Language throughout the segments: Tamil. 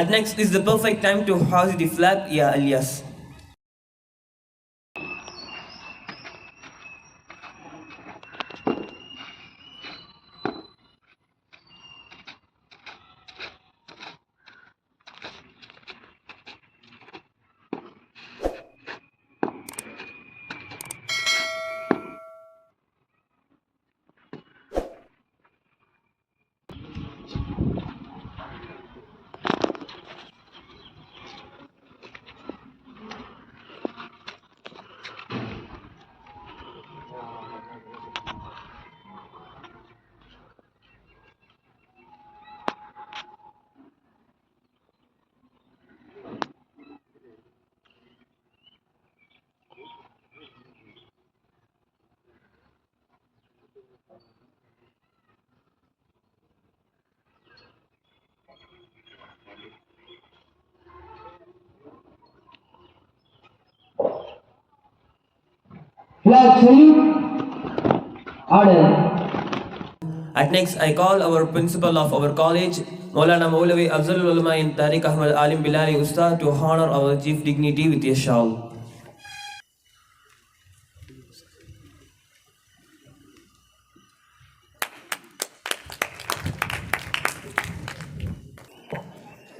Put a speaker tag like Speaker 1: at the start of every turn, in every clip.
Speaker 1: At next is the perfect time to hoist the flag, Ya Elias. At next, I call our principal of our college, Maulana Maulavi Afzal Ulama in Tariq Ahmad Alim Bilali Ustad to honor our chief dignity with a shawl.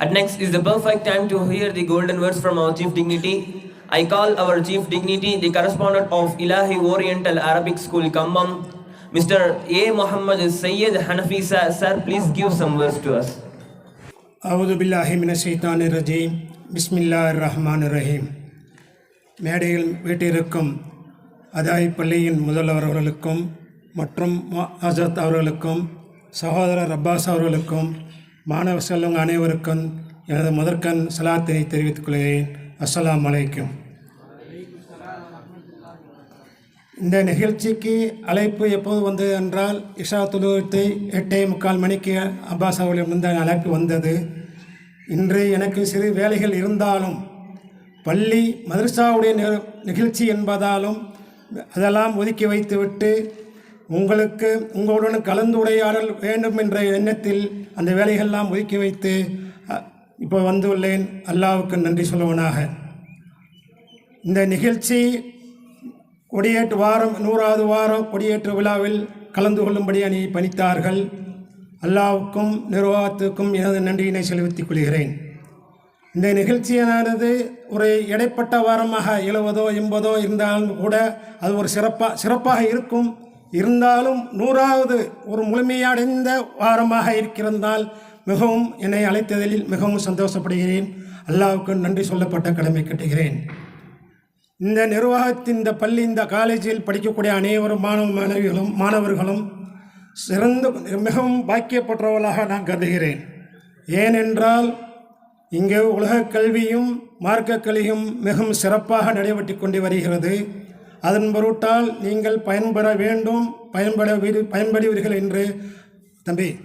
Speaker 1: At next is the perfect time to hear the golden words from our chief dignity. I call our chief dignity, the correspondent of Ilahi Oriental Arabic School, Kambam, Mr. A. Muhammad Sayyid Hanafi sir. Sir, please give some words to us.
Speaker 2: أعوذ بالله من الشيطان الرجيم بسم الله الرحمن الرحيم மேடையில் வீட்டிருக்கும் அதாய் பள்ளியின் முதல்வர் அவர்களுக்கும் மற்றும் மு- ஆசாத் அவர்களுக்கும் சகோதரர் அப்பாஸ் அவர்களுக்கும் மாணவ செல்வங்க அனைவருக்கும் எனது முதற்கண் சலாத்தினை தெரிவித்துக் கொள்கிறேன் அஸ்லாம் அலைக்கும் இந்த நிகழ்ச்சிக்கு அழைப்பு எப்போது வந்தது என்றால் இஷா தொழுவத்தை எட்டே முக்கால் மணிக்கு அப்பாஸ் அவர்களிடமிருந்து அழைப்பு வந்தது. இன்று எனக்கு சிறு வேலைகள் இருந்தாலும் பள்ளி மதரசாவுடைய நிகழ்ச்சி என்பதாலும் அதெல்லாம் ஒதுக்கி வைத்துவிட்டு உங்களுக்கு உங்களுடன் கலந்துரையாடல் வேண்டும் என்ற எண்ணத்தில் அந்த வேலைகள்லாம் ஒதுக்கி வைத்து இப்போ வந்துள்ளேன். அல்லாவுக்கு நன்றி சொல்லுவனாக. இந்த நிகழ்ச்சி கொடியேற்று வாரம் நூறாவது வாரம் கொடியேற்று விழாவில் கலந்து கொள்ளும்படி அணி பணித்தார்கள். அல்லாவுக்கும் நிர்வாகத்துக்கும் எனது நன்றியினை செலுத்திக் கொள்கிறேன். இந்த நிகழ்ச்சியானது ஒரு இடைப்பட்ட வாரமாக எழுவதோ எண்பதோ இருந்தாலும் கூட அது ஒரு சிறப்பாக சிறப்பாக இருக்கும். இருந்தாலும் நூறாவது ஒரு முழுமையடைந்த வாரமாக இருக்கிறதால் மிகவும் என்னை அழைத்ததில் மிகவும் சந்தோஷப்படுகிறேன். அல்லாவுக்கு நன்றி சொல்லப்பட்ட கடமை கட்டுகிறேன். இந்த நிர்வாகத்தின் இந்த பள்ளி இந்த காலேஜில் படிக்கக்கூடிய அனைவரும் மாணவ மாணவிகளும் மாணவர்களும் சிறந்த மிகவும் பாக்கியப்பட்டவர்களாக நான் கருதுகிறேன். ஏனென்றால் இங்கே உலகக் கல்வியும் மார்க்க கல்வியும் மிகவும் சிறப்பாக நடைபெற்று கொண்டு வருகிறது. அதன் பொருட்டால் நீங்கள் பயன்பெற வேண்டும் பயன்பட வீடு- பயன்படுவீர்கள் என்று தம்பி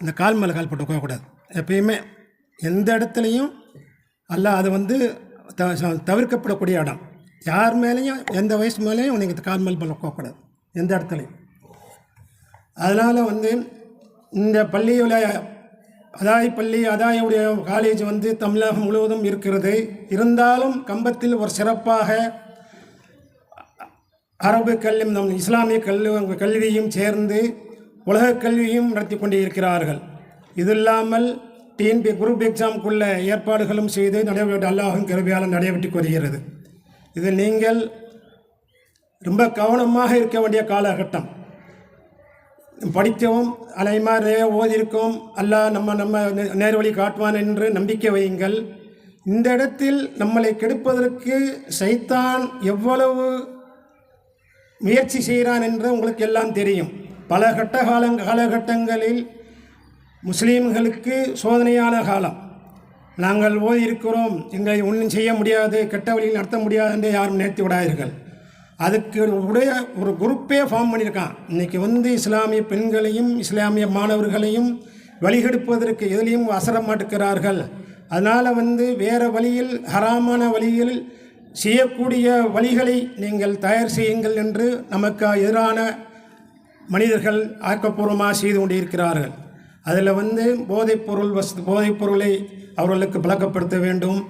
Speaker 2: இந்த கால் மேலே கால் போட்டு உட்காரக்கூடாது. எப்பயுமே எந்த இடத்துலையும் அல்ல அது வந்து த தவிர்க்கப்படக்கூடிய இடம். யார் மேலேயும் எந்த வயசு மேலேயும் நீங்கள் கால் மேல் பண்ண போகக்கூடாது எந்த இடத்துலையும். அதனால் வந்து இந்த பள்ளியில் அதாய் பள்ளி அதாயுடைய காலேஜ் வந்து தமிழகம் முழுவதும் இருக்கிறது. இருந்தாலும் கம்பத்தில் ஒரு சிறப்பாக அரபு கல்வி நம் இஸ்லாமிய கல்வி கல்வியும் சேர்ந்து உலகக் கல்வியும் நடத்தி கொண்டு இருக்கிறார்கள் இது இல்லாமல் டிஎன்பி குரூப் எக்ஸாமுக்குள்ள ஏற்பாடுகளும் செய்து நடைபெற்று அல்லாஹும் கருவியால் நடைபெற்று வருகிறது இது நீங்கள் ரொம்ப கவனமாக இருக்க வேண்டிய காலகட்டம். படித்தவும் அலைமாரே ஓதியிருக்கோம் அல்லாஹ் நம்ம நம்ம நே- நேர்வழி காட்டுவான் என்று நம்பிக்கை வையுங்கள். இந்த இடத்தில் நம்மளை கெடுப்பதற்கு சைத்தான் எவ்வளவு முயற்சி செய்கிறான் என்று உங்களுக்கு எல்லாம் தெரியும். பல கட்ட கால காலகட்டங்களில் முஸ்லீம்களுக்கு சோதனையான காலம். நாங்கள் ஓதி இருக்கிறோம் எங்களை ஒன்றும் செய்ய முடியாது கெட்ட வழியில் நடத்த முடியாது என்று யாரும் நினைத்து விடாதீர்கள். அதுக்கு உடைய ஒரு குரூப்பே ஃபார்ம் பண்ணியிருக்கான். இன்றைக்கி வந்து இஸ்லாமிய பெண்களையும் இஸ்லாமிய மாணவர்களையும் வழிகெடுப்பதற்கு எதிலையும் அசர மாட்டுக்கிறார்கள். அதனால் வந்து வேறு வழியில் ஹராமான வழியில் செய்யக்கூடிய வழிகளை நீங்கள் தயார் செய்யுங்கள் என்று நமக்கு எதிரான மனிதர்கள் ஆக்கப்பூர்வமாக செய்து கொண்டிருக்கிறார்கள். அதில் வந்து போதைப்பொருள் வசதி போதைப்பொருளை அவர்களுக்கு பழக்கப்படுத்த வேண்டும்.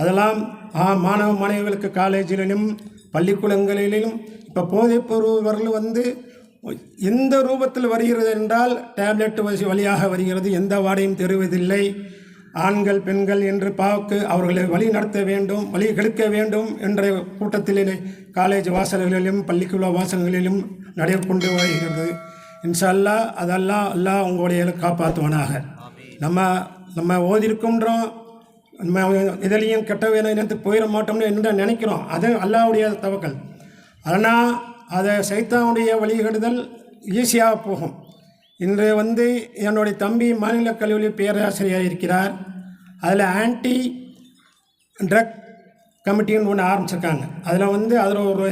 Speaker 2: அதெல்லாம் மாணவ மாணவிகளுக்கு காலேஜிலும் பள்ளிக்கூடங்களிலும் இப்போ போதைப்பொருள் வந்து எந்த ரூபத்தில் வருகிறது என்றால் டேப்லெட் வசி வழியாக வருகிறது. எந்த வாடையும் தெரிவதில்லை. ஆண்கள் பெண்கள் என்று பார்க்க அவர்களை வழி நடத்த வேண்டும் வழி கெடுக்க வேண்டும் என்ற கூட்டத்திலே காலேஜ் வாசல்களிலும் பள்ளிக்கூட வாசல்களிலும் நடைபெற்று வருகிறது. இன்ஷா அல்லாஹ் அதெல்லாம் எல்லாம் உங்களுடைய காப்பாற்றுவானாக. நம்ம நம்ம ஓதிருக்கின்றோம் நம்ம எதிலையும் கெட்ட வேலை நேரத்துக்கு போயிட மாட்டோம்னு என்ன நினைக்கிறோம்? அது அல்லாவுடைய தவக்கல். ஆனால் அதை சைத்தாவுடைய வழிகெடுதல் ஈஸியாக போகும். இன்று வந்து என்னுடைய தம்பி மாநில கல்லூரி பேராசிரியர் இருக்கிறார். அதில் ஆன்டி ட்ரக் கமிட்டின்னு ஒன்று ஆரம்பிச்சிருக்காங்க. அதில் வந்து அதில் ஒரு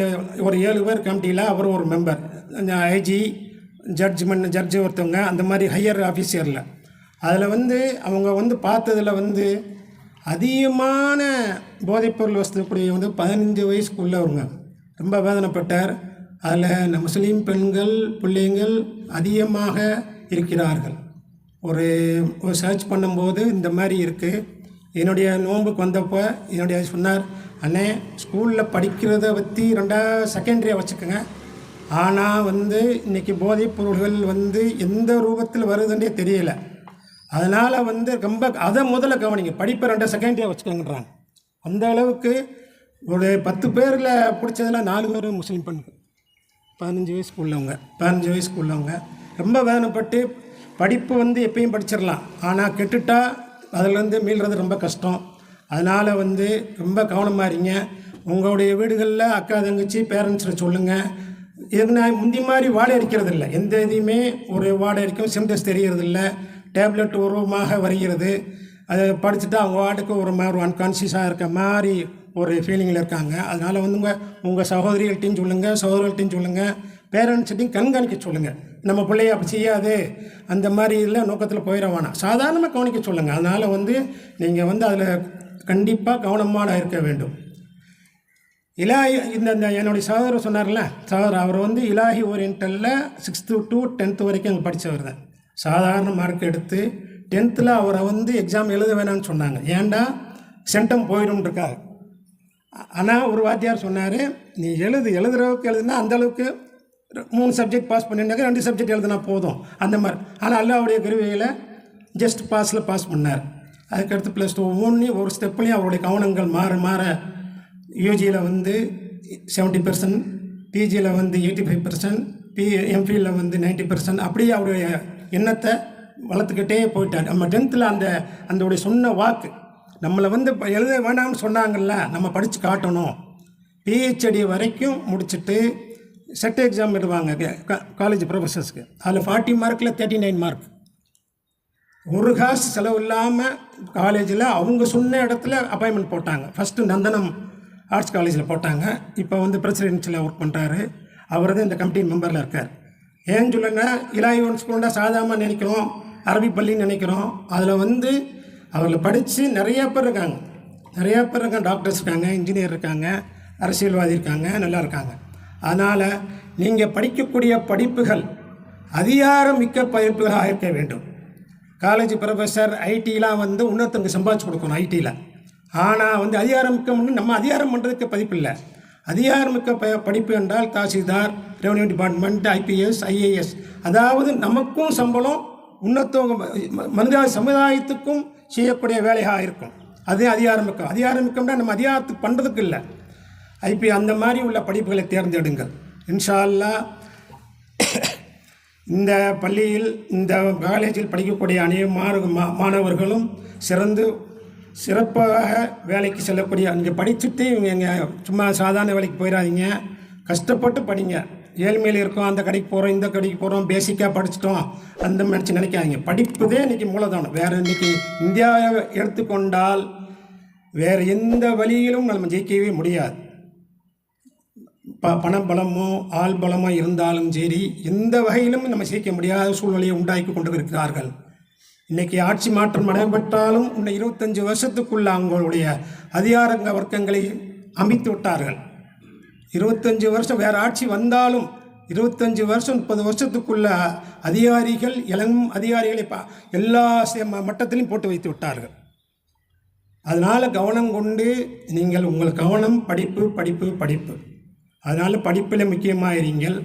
Speaker 2: ஒரு ஏழு பேர் கமிட்டியில் அவர் ஒரு மெம்பர் ஐஜி ஜட்ஜ்மெண்ட் ஜட்ஜு ஒருத்தவங்க அந்த மாதிரி ஹையர் ஆஃபீஸரில் அதில் வந்து அவங்க வந்து பார்த்ததில் வந்து அதிகமான போதைப்பொருள் வசதிக்கூடிய வந்து பதினஞ்சு வயசுக்குள்ளவங்க. ரொம்ப வேதனைப்பட்டார் அதில் இந்த முஸ்லீம் பெண்கள் பிள்ளைங்கள் அதிகமாக இருக்கிறார்கள். ஒரு ஒரு சர்ச் பண்ணும்போது இந்த மாதிரி இருக்குது என்னுடைய நோன்புக்கு வந்தப்போ என்னுடைய சொன்னார் அண்ணே ஸ்கூலில் படிக்கிறத பற்றி ரெண்டாவது செகண்டரியாக வச்சுக்கோங்க. ஆனால் வந்து இன்றைக்கி போதைப் பொருள்கள் வந்து எந்த ரூபத்தில் வருதுன்றே தெரியல. அதனால் வந்து ரொம்ப அதை முதல்ல கவனிங்க. படிப்பை ரெண்டு இயர் வச்சுக்கோங்கன்றாங்க. அந்த அளவுக்கு ஒரு பத்து பேரில் பிடிச்சதில் நாலு பேர் முஸ்லீம் பெண்கள். பதினஞ்சு வயசுக்கு உள்ளவங்க பதினஞ்சு வயசுக்கு உள்ளவங்க. ரொம்ப வேதனைப்பட்டு படிப்பு வந்து எப்பயும் படிச்சிடலாம். ஆனால் கெட்டுட்டா அதுலேருந்து மீள்றது ரொம்ப கஷ்டம். அதனால் வந்து ரொம்ப கவனமாக இருங்க. உங்களுடைய வீடுகளில் அக்கா தங்கச்சி பேரண்ட்ஸில் சொல்லுங்கள் இதுனா முந்தி மாதிரி வாடை அடிக்கிறது இல்லை எந்த இதையுமே ஒரு வாடை அடிக்கும் சிம்டம்ஸ் தெரிகிறது இல்லை டேப்லெட் உருவமாக வருகிறது. அதை படிச்சுட்டு அவங்க வாட்டுக்கு ஒரு மாதிரி அன்கான்சியஸாக இருக்க மாதிரி ஒரு ஃபீலிங்கில் இருக்காங்க. அதனால் வந்து உங்கள் உங்கள் சகோதரிகள்ட்டையும் சொல்லுங்கள் சகோதரிகள்ட்டையும் சொல்லுங்கள் பேரண்ட்ஸ்கிட்டையும் கண்காணிக்க சொல்லுங்கள் நம்ம பிள்ளைய அப்படி செய்யாது. அந்த மாதிரி இதில் நோக்கத்தில் போயிட வேணாம். சாதாரணமாக கவனிக்க சொல்லுங்கள் அதனால் வந்து நீங்கள் வந்து அதில் கண்டிப்பாக கவனமாக இருக்க வேண்டும். இலாஹி இந்த இந்த என்னுடைய சகோதரர் சொன்னார்ல சகோதரர் அவர் வந்து இலாஹி ஓரியன்டலில் சிக்ஸ்த்து டு டென்த்து வரைக்கும் அங்கே படித்தவர் தான். சாதாரண மார்க் எடுத்து டென்த்தில் அவரை வந்து எக்ஸாம் எழுத வேணாம்னு சொன்னாங்க. ஏன்டா? சென்டம் போயிடும்ன்றிருக்காரு ஆனால் ஒரு வாத்தியார் சொன்னார் நீ எழுது எழுதுறவுக்கு எழுதுனா அந்தளவுக்கு மூணு சப்ஜெக்ட் பாஸ் பண்ணியிருந்தாக்க ரெண்டு சப்ஜெக்ட் எழுதுனா போதும். அந்த மாதிரி. ஆனால் அல்லாவுடைய கருவியில் ஜஸ்ட் பாஸில் பாஸ் பண்ணார். அதுக்கடுத்து ப்ளஸ் டூ ஒவ்வொன்றையும் ஒரு ஸ்டெப்லேயும் அவருடைய கவனங்கள் மாற மாற யூஜியில் வந்து செவன்ட்டி பர்சன்ட் பிஜியில் வந்து எயிட்டி ஃபைவ் பர்சன்ட் பி எம்ஃபியில் வந்து நைன்ட்டி பர்சன்ட் அப்படியே அவருடைய எண்ணத்தை வளர்த்துக்கிட்டே போயிட்டார். நம்ம டென்த்தில் அந்த அந்தோடைய சொன்ன வாக்கு நம்மளை வந்து எழுத வேண்டாம்னு சொன்னாங்கல்ல நம்ம படித்து காட்டணும். பிஹெச்டி வரைக்கும் முடிச்சுட்டு செட் எக்ஸாம் விடுவாங்க காலேஜ் ப்ரொஃபஸர்ஸ்க்கு அதில் ஃபார்ட்டி மார்க்கில் தேர்ட்டி நைன் மார்க் ஒரு காசு செலவு இல்லாமல் காலேஜில் அவங்க சொன்ன இடத்துல அப்பாயின்மெண்ட் போட்டாங்க. ஃபஸ்ட்டு நந்தனம் ஆர்ட்ஸ் காலேஜில் போட்டாங்க. இப்போ வந்து பிரசிடென்சியில் ஒர்க் பண்ணுறாரு அவர் தான் இந்த கமிட்டி மெம்பரில் இருக்கார். ஏன்னு சொல்லுன்னா இலாயி ஒன் ஸ்கூல்னா சாதாரணமாக நினைக்கிறோம். அரபி பள்ளின்னு நினைக்கிறோம். அதில் வந்து அவர்கள் படித்து நிறைய பேர் இருக்காங்க. நிறைய பேர் இருக்காங்க. டாக்டர்ஸ் இருக்காங்க இன்ஜினியர் இருக்காங்க அரசியல்வாதி இருக்காங்க நல்லா இருக்காங்க. அதனால் நீங்கள் படிக்கக்கூடிய படிப்புகள் அதிகாரம் மிக்க படிப்புகளாக இருக்க வேண்டும். காலேஜ் ப்ரொஃபஸர் ஐடிலாம் வந்து இன்னொருத்தவங்க சம்பாதிச்சு கொடுக்கணும் ஐடியில் ஆனால் வந்து அதிகாரமிக்கம்னு நம்ம அதிகாரம் பண்ணுறதுக்கு பதிப்பு இல்லை அதிகாரமிக்க ப படிப்பு என்றால் tahsildar revenue department IPS IAS அதாவது நமக்கும் சம்பளம் உன்னத்துவங்க ம- மனித சமுதாயத்துக்கும் செய்யக்கூடிய வேலையாக இருக்கும். அது அதிகாரமிக்கம். அதிகாரமிக்கம்னா நம்ம அதிகாரத்துக்கு பண்ணுறதுக்கு இல்லை. ஐபி அந்த மாதிரி உள்ள படிப்புகளை தேர்ந்தெடுங்கள். இன்ஷா இந்த பள்ளியில் இந்த காலேஜில் படிக்கக்கூடிய அநேக மாணவ மா- மாணவர்களும் சிறந்து சிறப்பாக வேலைக்கு செல்லக்கூடிய நீங்கள் படிச்சுட்டு இவங்க எங்க சும்மா சாதாரண வேலைக்கு போயிடாதீங்க கஷ்டப்பட்டு படிங்க. ஏழ்மையில் இருக்கோம் அந்த கடைக்கு போகிறோம் இந்த கடைக்கு போகிறோம் பேசிக்காக படிச்சிட்டோம். அந்த நினச்சி நினைக்காதீங்க. படிப்புதே இன்றைக்கி மூலதனம். வேறு இன்றைக்கி இந்தியாவை எடுத்துக்கொண்டால் வேறு எந்த வழியிலும் நம்ம ஜெயிக்கவே முடியாது. ப பணபலமோ ஆள் பலமோ இருந்தாலும் சரி எந்த வகையிலும் நம்ம ஜெயிக்க முடியாத சூழ்நிலையை உண்டாக்கி கொண்டு இருக்கிறார்கள் இன்னைக்கு ஆட்சி மாற்றம் நடைபெற்றாலும் இன்னும் இருபத்தஞ்சு வருஷத்துக்குள்ள அவங்களுடைய அதிகாரங்க வர்க்கங்களை அமைத்து விட்டார்கள். இருபத்தஞ்சு வருஷம் வேறு ஆட்சி வந்தாலும் இருபத்தஞ்சு வருஷம் முப்பது வருஷத்துக்குள்ள அதிகாரிகள் இளம் அதிகாரிகளை பா எல்லா மட்டத்திலையும் போட்டு வைத்து விட்டார்கள். அதனால் கவனம் கொண்டு நீங்கள் உங்கள் கவனம் படிப்பு படிப்பு படிப்பு. அதனால் படிப்பில் முக்கியமாக இருங்கள்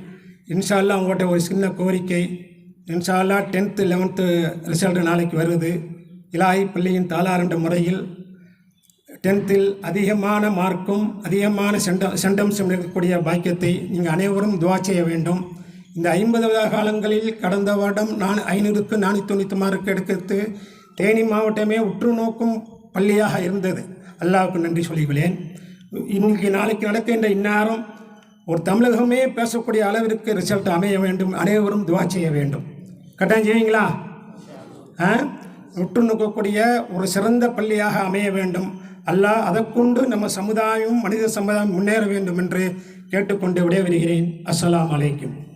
Speaker 2: இன்ஷால்லா உங்கள்கிட்ட ஒரு சின்ன கோரிக்கை இன்ஷால்லா டென்த்து லெவன்த்து ரிசல்ட் நாளைக்கு வருது. இலாய் பள்ளியின் தாளாரண்ட முறையில் டென்த்தில் அதிகமான மார்க்கும் அதிகமான செண்ட செண்டம்சம் இருக்கக்கூடிய பாக்கியத்தை நீங்கள் அனைவரும் துவா செய்ய வேண்டும். இந்த ஐம்பது காலங்களில் கடந்த வருடம் நான் ஐநூறுக்கு நானூற்றி தொண்ணூற்றி மார்க் எடுக்கிறது தேனி மாவட்டமே உற்று நோக்கும் பள்ளியாக இருந்தது. அல்லாவுக்கு நன்றி சொல்லிக்கொள்ளேன் இன்னைக்கு நாளைக்கு நடக்கின்ற இந்நேரம் ஒரு தமிழகமே பேசக்கூடிய அளவிற்கு ரிசல்ட் அமைய வேண்டும். அனைவரும் துவா செய்ய வேண்டும். கட்டாயம் செய்வீங்களா? ஆ? உற்று நோக்கக்கூடிய ஒரு சிறந்த பள்ளியாக அமைய வேண்டும். அல்லாஹ் அதற்கொண்டு நம்ம சமுதாயம் மனித சமுதாயம் முன்னேற வேண்டும் என்று கேட்டுக்கொண்டு விடைபெறுகிறேன். அஸ்லாம் அலைக்கும்.